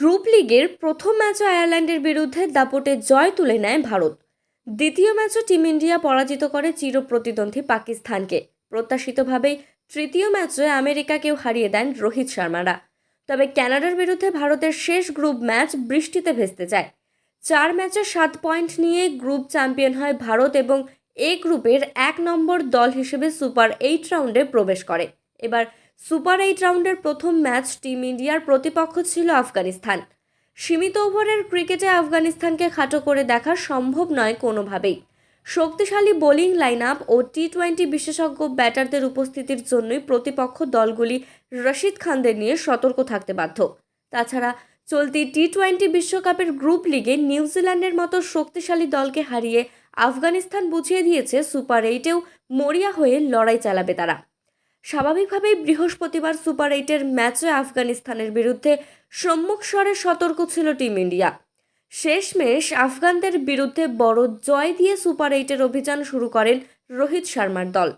Group লিগের প্রথম ম্যাচে আয়ারল্যান্ডের বিরুদ্ধে দাপটে জয় তুলে নেয় ভারত। দ্বিতীয় ম্যাচও টিম ইন্ডিয়া পরাজিত করে চিরপ্রতিদ্বন্দ্বী পাকিস্তানকে। প্রত্যাশিতভাবেই তৃতীয় ম্যাচে আমেরিকাকেও হারিয়ে দেন রোহিত শর্মারা। তবে কানাডার বিরুদ্ধে ভারতের শেষ গ্রুপ ম্যাচ বৃষ্টিতে ভেস্তে যায়। চার ম্যাচে সাত পয়েন্ট নিয়ে গ্রুপ চ্যাম্পিয়ন হয় ভারত এবং এ গ্রুপের এক নম্বর দল হিসেবে সুপার এইট রাউন্ডে প্রবেশ করে। এবার সুপার এইট রাউন্ডের প্রথম ম্যাচ টিম ইন্ডিয়ার প্রতিপক্ষ ছিল আফগানিস্তান। সীমিত ওভারের ক্রিকেটে আফগানিস্তানকে খাটো করে দেখা সম্ভব নয় কোনোভাবেই। শক্তিশালী বোলিং লাইন আপ ও টি টোয়েন্টি বিশেষজ্ঞ ব্যাটারদের উপস্থিতির জন্যই প্রতিপক্ষ দলগুলি রশিদ খানদের নিয়ে সতর্ক থাকতে বাধ্য। তাছাড়া চলতি টি টোয়েন্টি বিশ্বকাপের গ্রুপ লিগে নিউজিল্যান্ডের মতো শক্তিশালী দলকে হারিয়ে আফগানিস্তান বুঝিয়ে দিয়েছে সুপার এইটেও মরিয়া হয়ে লড়াই চালাবে তারা। স্বাভাবিকভাবেই বৃহস্পতিবার সুপার এইটের ম্যাচে আফগানিস্তানের বিরুদ্ধে সম্মুখ স্বরে সতর্ক ছিল টিম ইন্ডিয়া। শেষমেশ আফগানদের বিরুদ্ধে বড় জয় দিয়ে সুপার এইটের অভিযান শুরু করেন রোহিত শর্মার দল।